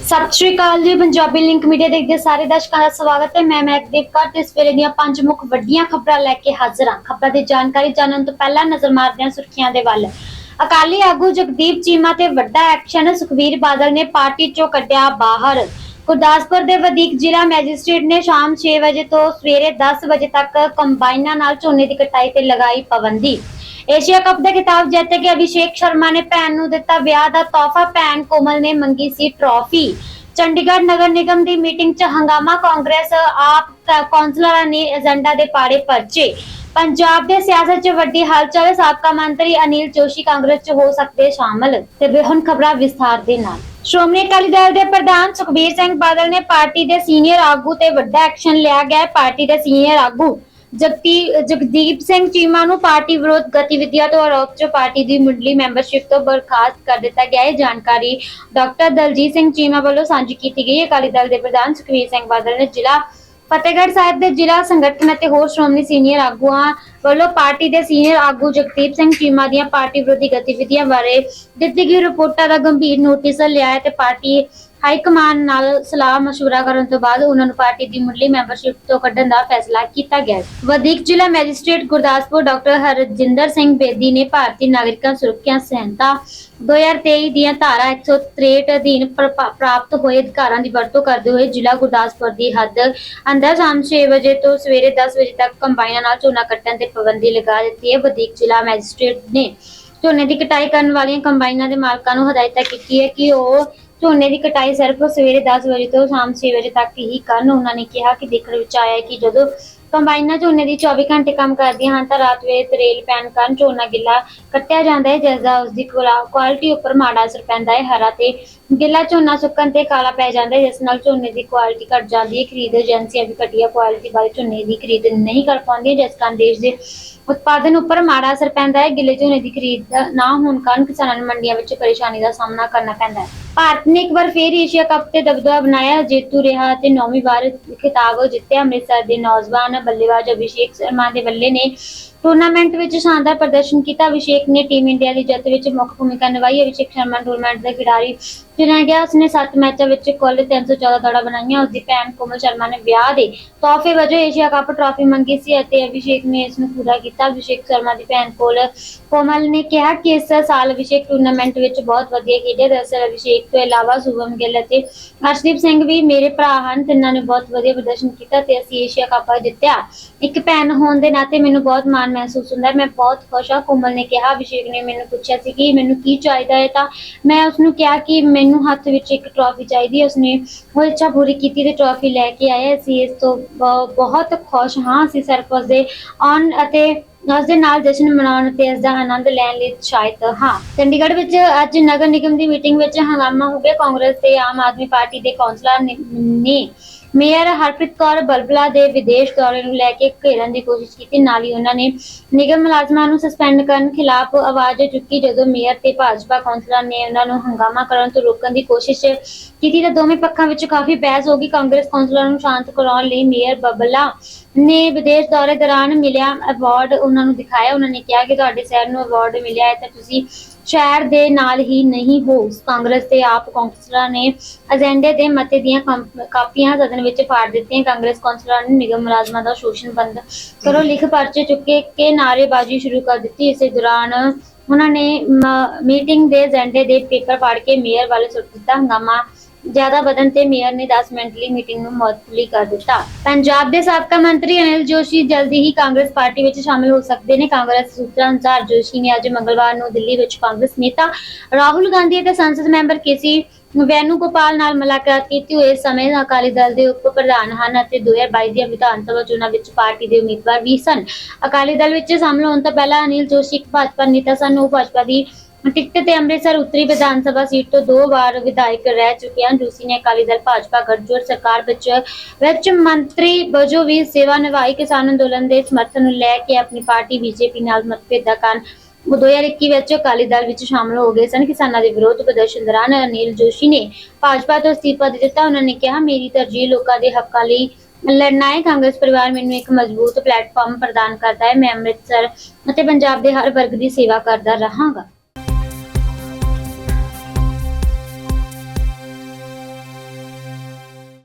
ਸਤਿ ਸ਼੍ਰੀ ਅਕਾਲ ਜੀ, Punjabi link media ਦੇਖਦੇ ਸਾਰੇ ਦਰਸ਼ਕਾਂ ਦਾ ਸਵਾਗਤ ਹੈ। ਮੈਂ ਮਹਿਕਦੀਪ ਕੌਰ ਤੇ ਇਸ ਵੇਲੇ ਦੀਆਂ ਪੰਜ ਮੁੱਖ ਵੱਡੀਆਂ ਖਬਰਾਂ ਲੈ ਕੇ ਹਾਜ਼ਰ ਹਾਂ। ਖਬਰਾਂ ਦੀ ਜਾਣਕਾਰੀ ਜਾਣਨ ਤੋਂ ਪਹਿਲਾਂ ਨਜ਼ਰ ਮਾਰਦੇ ਹਾਂ ਸੁਰਖੀਆਂ ਦੇ ਵੱਲ। ਅਕਾਲੀ ਆਗੂ ਜਗਦੀਪ ਚੀਮਾ ਤੇ ਵੱਡਾ ਐਕਸ਼ਨ, ਸੁਖਵੀਰ ਬਾਦਲ ਨੇ ਪਾਰਟੀ ਚੋਂ ਕੱਢਿਆ ਬਾਹਰ। ਗੁਰਦਾਸਪੁਰ ਦੇ ਵਧੀਕ ਜ਼ਿਲ੍ਹਾ ਮੈਜਿਸਟ੍ਰੇਟ ਨੇ ਸ਼ਾਮ 6 ਵਜੇ ਤੋਂ ਸਵੇਰੇ 10 ਵਜੇ ਤੱਕ ਕੰਬਾਈਨਾਂ ਨਾਲ ਝੋਨੇ ਦੀ ਕਟਾਈ ਤੇ ਲਗਾਈ ਪਾਬੰਦੀ। ਏਸ਼ੀਆ ਕੱਪ ਦਾ ਖਿਤਾਬ ਜਿੱਤ ਕੇ ਅਭਿਸ਼ੇਕ ਸ਼ਰਮਾ ਨੇ ਭੈਣ ਨੂੰ ਦਿੱਤਾ ਵਿਆਹ ਦਾ ਤੋਹਫਾ। ਭੈਣ ਕੋਮਲ ਨੇ ਮੰਗੀ ਸੀ ਟਰੋਫੀ ਚੰਡੀਗੜ੍ਹ ਨਗਰ ਨਿਗਮ ਦੀ ਮੀਟਿੰਗ 'ਚ ਹੰਗਾਮਾ ਕਾਂਗਰਸ, ਆਪ ਕੌਂਸਲਰਾਂ ਨੇ ਏਜੰਡਾ ਦੇ ਪਾੜੇ ਪਰਚੇ। ਪੰਜਾਬ ਦੇ ਸਿਆਸਤ 'ਚ ਵੱਡੀ ਹਲਚਲ, ਸਾਬਕਾ ਮੰਤਰੀ ਅਨਿਲ ਜੋਸ਼ੀ ਕਾਂਗਰਸ 'ਚ ਹੋ ਸਕਦੇ ਸ਼ਾਮਲ। ਤੇ ਵੀ ਹੁਣ ਖਬਰਾਂ ਵਿਸਥਾਰ ਦੇ ਨਾਲ। ਸ਼੍ਰੋਮਣੀ ਅਕਾਲੀ ਦਲ ਦੇ ਪ੍ਰਧਾਨ ਸੁਖਬੀਰ ਸਿੰਘ ਬਾਦਲ ਨੇ ਪਾਰਟੀ ਦੇ ਸੀਨੀਅਰ ਆਗੂ ਤੇ ਵੱਡਾ ਐਕਸ਼ਨ ਲਿਆ ਗਿਆ ਪਾਰਟੀ ਦੇ ਸੀਨੀਅਰ ਆਗੂ ਜਗਤੀ ਜਗਦੀਪ ਸਿੰਘ ਚੀਮਾ ਨੂੰ ਪਾਰਟੀ ਵਿਰੋਧ ਗਤੀਵਿਧੀਆਂ ਤੋਂ ਆਰੋਪ 'ਚ ਪਾਰਟੀ ਦੀ ਮੁੱਢਲੀ ਮੈਂਬਰਸ਼ਿਪ ਤੋਂ ਬਰਖਾਸਤ ਕਰ ਦਿੱਤਾ ਗਿਆ। ਹੈ ਜਾਣਕਾਰੀ ਡਾਕਟਰ ਦਲਜੀਤ ਸਿੰਘ ਚੀਮਾ ਵੱਲੋਂ ਸਾਂਝੀ ਕੀਤੀ ਗਈ। ਹੈ ਅਕਾਲੀ ਦਲ ਦੇ ਪ੍ਰਧਾਨ ਸੁਖਬੀਰ ਸਿੰਘ ਬਾਦਲ ਨੇ ਜ਼ਿਲ੍ਹਾ ਫਤਿਹਗੜ੍ਹ ਸਾਹਿਬ ਦੇ ਜ਼ਿਲ੍ਹਾ ਸੰਗਠਨ ਅਤੇ ਹੋਰ ਸ਼੍ਰੋਮਣੀ ਸੀਨੀਅਰ ਆਗੂਆਂ ਵੱਲੋਂ ਪਾਰਟੀ ਦੇ ਸੀਨੀਅਰ ਆਗੂ ਜਗਦੀਪ ਸਿੰਘ ਚੀਮਾ ਦੀਆਂ ਪਾਰਟੀ ਵਿਰੋਧੀ ਗਤੀਵਿਧੀਆਂ ਬਾਰੇ ਦਿੱਤੀ ਗਈ ਰਿਪੋਰਟਾਂ ਦਾ ਗੰਭੀਰ ਨੋਟਿਸ ਲਿਆ ਹੈ ਤੇ ਪਾਰਟੀ ਹਾਈ ਕਮਾਨ ਨਾਲ ਸਲਾਹ مشورہ ਕਰਨ ਤੋਂ ਬਾਅਦ ਉਹਨਾਂ ਨੂੰ ਪਾਰਟੀ ਦੀ ਮੁੱਢਲੀ ਮੈਂਬਰਸ਼ਿਪ ਤੋਂ ਕੱਢਣ ਦਾ ਫੈਸਲਾ ਕੀਤਾ ਗਿਆ ਹੈ। ਵਧੇਕ ਜ਼ਿਲ੍ਹਾ ਮੈਜਿਸਟ੍ਰੇਟ ਗੁਰਦਾਸਪੁਰ ਡਾਕਟਰ ਹਰਜਿੰਦਰ ਸਿੰਘ ਬੇਦੀ ਨੇ ਭਾਰਤੀ ਨਾਗਰਿਕਾਂ ਸੁਰੱਖਿਆ ਸੰਹਿਤਾ 2023 ਦੀਆਂ ਧਾਰਾ 163 ਅਧੀਨ ਪ੍ਰ- ਪ੍ਰਾਪਤ ਹੋਏ ਅਧਿਕਾਰਾਂ ਦੀ ਵਰਤੋਂ ਕਰਦੇ ਹੋਏ ਜ਼ਿਲ੍ਹਾ ਗੁਰਦਾਸਪੁਰ ਦੀ ਹੱਦ ਅੰਦਰ ਸ਼ਾਮ 6 ਵਜੇ ਤੋਂ ਸਵੇਰੇ 10 ਵਜੇ ਤੱਕ ਕੰਬਾਈਨਾਂ ਨਾਲ ਝੋਨਾ ਕੱਟਣ ਤੇ ਪਾਬੰਦੀ ਲਗਾ ਦਿੱਤੀ ਹੈ ਵਧੇਕ ਜ਼ਿਲ੍ਹਾ ਮੈਜਿਸਟ੍ਰੇਟ ਨੇ ਝੋਨੇ ਦੀ ਕਟਾਈ ਕਰਨ ਵਾਲੀਆਂ ਕੰਬਾਈਨਾਂ ਦੇ ਮਾਲਕਾਂ ਨੂੰ ਹਦਾਇਤ ਕੀਤੀ ਹੈ ਕਿ ਉਹ ਝੋਨੇ ਦੀ ਕਟਾਈ ਸਿਰਫ ਸਵੇਰੇ 10 ਵਜੇ ਤੋਂ ਸ਼ਾਮ 6 ਵਜੇ ਤੱਕ ਹੀ ਕਰਨ। ਉਹਨਾਂ ਨੇ ਕਿਹਾ ਕਿ ਦੇਖਣ ਵਿੱਚ ਆਇਆ ਕਿ ਜਦੋਂ ਕੰਬਾਈਨਾਂ ਝੋਨੇ ਦੀ 24 ਘੰਟੇ ਕੰਮ ਕਰਦੀਆਂ ਹਨ ਤਾਂ ਰਾਤ ਵੇਲੇ ਤਰੇਲ ਪੈਣ ਕਾਰਨ ਝੋਨਾ ਗਿੱਲਾ ਕੱਟਿਆ ਜਾਂਦਾ ਹੈ ਜਿਸ ਦਾ ਉਸ ਦੀ ਕੁਆਲਿਟੀ ਉੱਪਰ ਮਾੜਾ ਅਸਰ ਪੈਂਦਾ ਹੈ। ਹਰਾ ਤੇ ਗਿੱਲਾ ਝੋਨਾ ਸੁੱਕਣ ਤੇ ਕਾਲਾ ਪੈ ਜਾਂਦਾ ਹੈ, ਜਿਸ ਨਾਲ ਝੋਨੇ ਦੀ ਕੁਆਲਿਟੀ ਘਟ ਜਾਂਦੀ ਹੈ। ਖਰੀਦ ਏਜੰਸੀਆਂ ਵੀ ਘਟੀਆ ਕੁਆਲਿਟੀ ਵਾਲੇ ਝੋਨੇ ਦੀ ਖਰੀਦ ਨਹੀਂ ਕਰ ਪਾਉਂਦੀਆਂ, ਜਿਸ ਕਾਰਨ ਦੇਸ਼ ਦੇ ਉਤਪਾਦਨ ਉੱਪਰ ਮਾੜਾ ਅਸਰ ਪੈਂਦਾ ਹੈ। ਗਿੱਲੇ ਝੋਨੇ ਦੀ ਖਰੀਦ ਨਾ ਹੋਣ ਕਾਰਨ ਕਿਸਾਨਾਂ ਨੂੰ ਮੰਡੀਆਂ ਵਿੱਚ ਪਰੇਸ਼ਾਨੀ ਦਾ ਸਾਹਮਣਾ ਕਰਨਾ ਪੈਂਦਾ ਹੈ। ਭਾਰਤ ਨੇ ਇੱਕ ਵਾਰ ਫੇਰ ਏਸ਼ੀਆ ਕੱਪ ਤੇ ਦਬਦਬਾ ਬਣਾਇਆ। ਜੇਤੂ ਰਿਹਾ ਤੇ ਨੌਵੀਂ ਵਾਰ ਖਿਤਾਬ ਜਿੱਤਿਆ। ਅੰਮ੍ਰਿਤਸਰ ਦੇ ਨੌਜਵਾਨ ਬੱਲੇਬਾਜ਼ ਅਭਿਸ਼ੇਕ ਸ਼ਰਮਾ ਦੇ ਬੱਲੇ ਨੇ। ਟੂਰਨਾਮੈਂਟ ਵਿੱਚ ਸ਼ਾਨਦਾਰ ਪ੍ਰਦਰਸ਼ਨ ਕੀਤਾ। ਅਭਿਸ਼ੇਕ ਨੇ ਟੀਮ ਇੰਡੀਆ ਦੀ ਜਿੱਤ ਵਿੱਚ ਮੁੱਖ ਭੂਮਿਕਾ ਨਿਭਾਈ। ਅਭਿਸ਼ੇਕ ਸ਼ਰਮਾ ਟੂਰਨਾਮੈਂਟ ਦਾ ਖਿਡਾਰੀ ਚੁਣਿਆ ਗਿਆ। ਉਸਨੇ 7 ਮੈਚਾਂ ਵਿੱਚ ਕੁੱਲ 314 ਦੌੜਾਂ ਬਣਾਈਆਂ। ਉਸਦੀ ਭੈਣ ਕੋਮਲ ਸ਼ਰਮਾ ਨੇ ਵਿਆਹ ਦੇ ਤੋਹਫੇ ਵਜੋਂ ਏਸ਼ੀਆ ਕੱਪ ਟਰਾਫੀ ਮੰਗੀ ਸੀ ਅਤੇ ਅਭਿਸ਼ੇਕ ਨੇ ਇਸ ਨੂੰ ਪੂਰਾ ਕੀਤਾ। ਅਭਿਸ਼ੇਕ ਸ਼ਰਮਾ ਦੀ ਭੈਣ ਕੋਲ ਕੋਮਲ ਨੇ ਕਿਹਾ ਕਿ ਇਸ ਸਾਲ ਅਭਿਸ਼ੇਕ ਟੂਰਨਾਮੈਂਟ ਵਿੱਚ ਬਹੁਤ ਵਧੀਆ ਖੇਡਿਆ ਦਰਅਸਲ ਅਭਿਸ਼ੇਕ ਤੋਂ ਇਲਾਵਾ ਸੁਭਮ ਗਿੱਲ ਅਤੇ ਅਰਸ਼ਦੀਪ ਸਿੰਘ ਵੀ ਮੇਰੇ ਭਰਾ ਹਨ। ਤਿੰਨਾਂ ਨੇ ਬਹੁਤ ਵਧੀਆ ਪ੍ਰਦਰਸ਼ਨ ਕੀਤਾ ਤੇ ਅਸੀਂ ਏਸ਼ੀਆ ਕੱਪ ਜਿੱਤਿਆ। ਇੱਕ ਭੈਣ ਹੋਣ ਦੇ ਨਾਤੇ ਮੈਨੂੰ ਬਹੁਤ ਮਾਣ ਮਹਿਸੂਸ ਹੁੰਦਾ ਹੈ। ਮੈਂ ਬਹੁਤ ਖੁਸ਼ ਹਾਂ। ਕੋਮਲ ਨੇ ਕਿਹਾ, ਅਭਿਸ਼ੇਕ ਨੇ ਮੈਨੂੰ ਪੁੱਛਿਆ ਸੀ ਕਿ ਮੈਨੂੰ ਕੀ ਚਾਹੀਦਾ ਹੈ। ਤਾਂ ਮੈਂ ਉਸ ਨੂੰ ਕਿਹਾ ਕਿ ਮੈਨੂੰ ਹੱਥ ਵਿੱਚ ਇੱਕ ਟਰਾਫੀ ਚਾਹੀਦੀ ਹੈ। ਉਸਨੇ ਉਹ ਇੱਛਾ ਪੂਰੀ ਕੀਤੀ ਤੇ ਟਰਾਫੀ ਲੈ ਕੇ ਆਇਆ ਅਸੀਂ ਇਸ ਤੋਂ ਬਹੁਤ ਖੁਸ਼ ਹਾਂ। ਅਸੀਂ ਸਿਰਫ ਉਸਦੇ ਆਉਣ ਅਤੇ ਉਸ ਦੇ ਨਾਲ ਜਸ਼ਨ ਮਨਾਉਣ ਤੇ ਇਸ ਦਾ ਆਨੰਦ ਲੈਣ ਲਈ ਉਤਸ਼ਾਹਿਤ ਹਾਂ। ਚੰਡੀਗੜ੍ਹ ਵਿੱਚ ਅੱਜ ਨਗਰ ਨਿਗਮ ਦੀ ਮੀਟਿੰਗ ਵਿੱਚ ਹੰਗਾਮਾ ਹੋ ਗਿਆ। ਕਾਂਗਰਸ ਤੇ ਆਮ ਆਦਮੀ ਪਾਰਟੀ ਦੇ ਕੌਂਸਲਰ ਨੇ ਮੇਅਰ ਹਰਪ੍ਰੀਤ ਕੌਰ ਬਲਬਲਾ ਦੇ ਵਿਦੇਸ਼ ਦੌਰੇ ਨੂੰ ਲੈ ਕੇ ਘੇਰਨ ਦੀ ਕੋਸ਼ਿਸ਼ ਕੀਤੀ, ਨਾਲ ਹੀ ਉਹਨਾਂ ਨੇ ਨਿਗਮ ਮੁਲਾਜ਼ਮਾਂ ਨੂੰ ਸਸਪੈਂਡ ਕਰਨ ਖਿਲਾਫ ਆਵਾਜ਼ ਚੁੱਕੀ। ਜਦੋਂ ਮੇਅਰ ਤੇ ਭਾਜਪਾ ਕੌਂਸਲਰ ਨੇ ਉਹਨਾਂ ਨੂੰ ਹੰਗਾਮਾ ਕਰਨ ਤੋਂ ਰੋਕਣ ਦੀ ਕੋਸ਼ਿਸ਼ ਕੀਤੀ, ਤਾਂ ਦੋਵੇਂ ਪੱਖਾਂ ਵਿੱਚ ਕਾਫੀ ਬਹਿਸ ਹੋ ਗਈ। ਕਾਂਗਰਸ ਕੌਂਸਲਰਾਂ ਨੂੰ ਸ਼ਾਂਤ ਕਰਾਉਣ ਲਈ ਮੇਅਰ ਬਬਲਾ ਨੇ ਵਿਦੇਸ਼ ਦੌਰੇ ਦੌਰਾਨ ਮਿਲਿਆ ਅਵਾਰਡ ਉਹਨਾਂ ਨੂੰ ਦਿਖਾਇਆ। ਉਹਨਾਂ ਨੇ ਕਿਹਾ ਕਿ ਤੁਹਾਡੇ ਸ਼ਹਿਰ ਨੂੰ ਅਵਾਰਡ ਮਿਲਿਆ ਹੈ, ਤਾਂ ਤੁਸੀਂ ਸ਼ਹਿਰ ਦੇ ਨਾਲ ਹੀ ਨਹੀਂ ਹੋ। ਕਾਂਗਰਸ ਤੇ ਆਪ ਕੌਂਸਲਰਾਂ ਨੇ ਏਜੰਡੇ ਦੇ ਮਤੇ ਦੀਆਂ ਕਾਪੀਆਂ ਸਦਨ ਵਿੱਚ ਫਾੜ ਦਿੱਤੀਆਂ। ਕਾਂਗਰਸ ਕੌਂਸਲਰਾਂ ਨੇ ਨਿਗਮ ਮੁਲਾਜ਼ਮਾਂ ਦਾ ਸ਼ੋਸ਼ਣ ਬੰਦ ਕਰੋ। ਲਿਖ ਪਰਚੇ ਚੁੱਕੇ ਕੇ ਨਾਅਰੇਬਾਜ਼ੀ ਸ਼ੁਰੂ ਕਰ ਦਿੱਤੀ। ਇਸੇ ਦੌਰਾਨ ਉਹਨਾਂ ਨੇ ਮੀਟਿੰਗ ਦੇ ਏਜੰਡੇ ਦੇ ਪੇਪਰ ਫਾੜ ਕੇ ਮੇਅਰ ਵੱਲ ਸੁੱਟ ਦਿੱਤਾ। ਹੰਗਾਮਾ ਜ਼ਿਆਦਾ ਵਧਣ ਤੇ ਮੇਅਰ ਨੇ 10 ਮਿੰਟ ਲਈ ਮੀਟਿੰਗ ਨੂੰ ਮੁਅੱਤਲੀ ਕਰ ਦਿੱਤਾ। ਪੰਜਾਬ ਦੇ ਸਾਬਕਾ ਮੰਤਰੀ ਅਨਿਲ ਜੋਸ਼ੀ ਜਲਦੀ ਹੀ ਕਾਂਗਰਸ ਪਾਰਟੀ ਵਿੱਚ ਸ਼ਾਮਿਲ ਹੋ ਸਕਦੇ ਨੇ। ਕਾਂਗਰਸ ਸੂਤਰਾਂ ਅਨੁਸਾਰ ਜੋਸ਼ੀ ਨੇ ਅੱਜ ਮੰਗਲਵਾਰ ਨੂੰ ਦਿੱਲੀ ਵਿੱਚ ਕਾਂਗਰਸ ਨੇਤਾ ਰਾਹੁਲ ਗਾਂਧੀ ਅਤੇ ਸੰਸਦ ਮੈਂਬਰ ਕੇਸੀ ਵੈਨੂਗੋਪਾਲ ਨਾਲ ਮੁਲਾਕਾਤ ਕੀਤੀ। ਹੋਏ ਇਸ ਸਮੇਂ ਅਕਾਲੀ ਦਲ ਦੇ ਉਪ ਪ੍ਰਧਾਨ ਹਨ ਅਤੇ 2022 ਦੀਆਂ ਵਿਧਾਨ ਸਭਾ ਚੋਣਾਂ ਵਿੱਚ ਪਾਰਟੀ ਦੇ ਉਮੀਦਵਾਰ ਵੀ ਸਨ। ਅਕਾਲੀ ਦਲ ਵਿੱਚ ਸ਼ਾਮਲ ਹੋਣ ਤੋਂ ਪਹਿਲਾਂ ਅਨਿਲ ਜੋਸ਼ੀ ਇੱਕ ਭਾਜਪਾ ਨੇਤਾ ਸਨ। ਉਹ ਭਾਜਪਾ ਦੀ ਟਿਕਟ ਤੇ ਅੰਮ੍ਰਿਤਸਰ ਉੱਤਰੀ ਵਿਧਾਨ ਸਭਾ ਸੀਟ ਤੋਂ ਦੋ ਵਾਰ ਵਿਧਾਇਕ ਰਹਿ ਚੁੱਕੇ ਹਨ। ਜੋਸ਼ੀ ਨੇ ਅਕਾਲੀ ਦਲ, ਭਾਜਪਾ, ਗੱਠਜੋੜ ਸਰਕਾਰ ਵਿੱਚ ਵਿੱਚ ਮੰਤਰੀ ਵਜੋਂ ਵੀ ਸੇਵਾ ਨਿਭਾਈ। ਕਿਸਾਨ ਅੰਦੋਲਨ ਦੇ ਸਮਰਥਨ ਨੂੰ ਲੈ ਕੇ ਆਪਣੀ ਪਾਰਟੀ ਬੀਜੇਪੀ ਨਾਲ ਮਤਭੇਦ ਦਾ ਕਾਰਨ ਉਹ 2021 ਵਿੱਚ ਅਕਾਲੀ ਦਲ ਵਿੱਚ ਸ਼ਾਮਲ ਹੋ ਗਏ ਸਨ। ਕਿਸਾਨਾਂ ਦੇ ਵਿਰੋਧ ਪ੍ਰਦਰਸ਼ਨ ਦੌਰਾਨ ਅਨਿਲ ਜੋਸ਼ੀ ਨੇ ਭਾਜਪਾ ਤੋਂ ਅਸਤੀਫਾ ਦੇ ਦਿੱਤਾ। ਉਹਨਾਂ ਨੇ ਕਿਹਾ, ਮੇਰੀ ਤਰਜੀਹ ਲੋਕਾਂ ਦੇ ਹੱਕਾਂ ਲਈ ਲੜਨਾ ਹੈ। ਕਾਂਗਰਸ ਪਰਿਵਾਰ ਮੈਨੂੰ ਇੱਕ ਮਜ਼ਬੂਤ ਪਲੇਟਫਾਰਮ ਪ੍ਰਦਾਨ ਕਰਦਾ ਹੈ। ਮੈਂ ਅੰਮ੍ਰਿਤਸਰ ਅਤੇ ਪੰਜਾਬ ਦੇ ਹਰ ਵਰਗ ਦੀ ਸੇਵਾ ਕਰਦਾ ਰਹਾਂਗਾ।